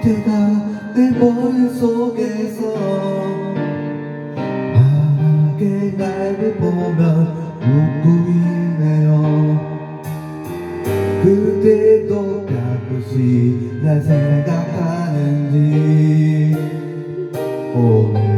그대가 내 머릿속에서 환하게 나를 보면 웃고 있네요. 그대도 가끔씩 날 생각하는지. 오늘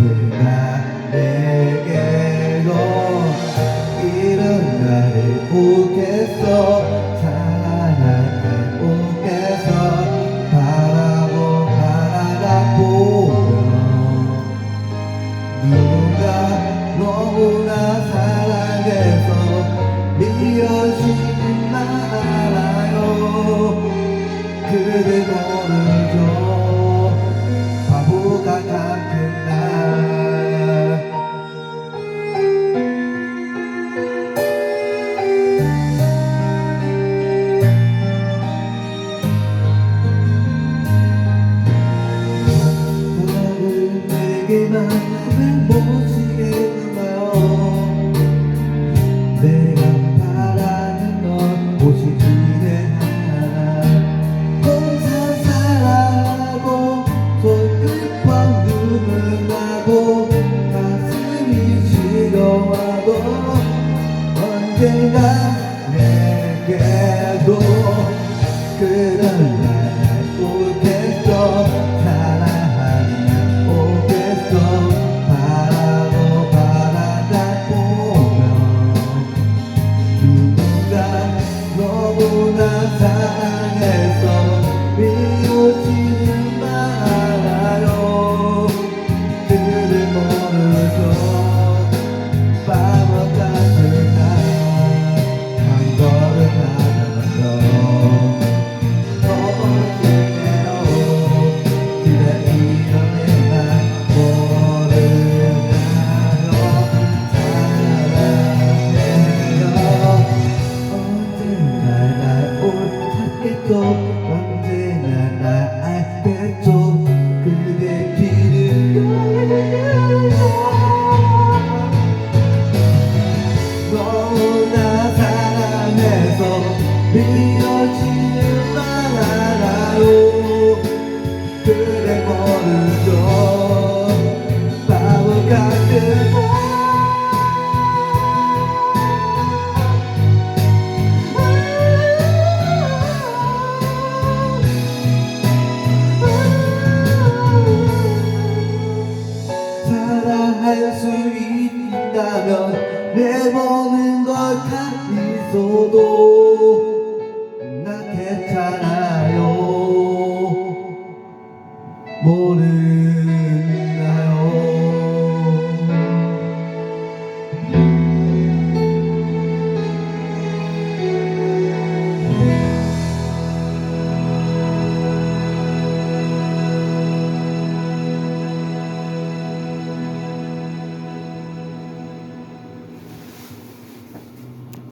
day. 내게도 그런 또 언제나 나 알겠죠 그대 길을 너무나 사랑해서 밀어지는 말 알아요. 그래 버릇죠 수 있다면 내 보는 걸 다 있어도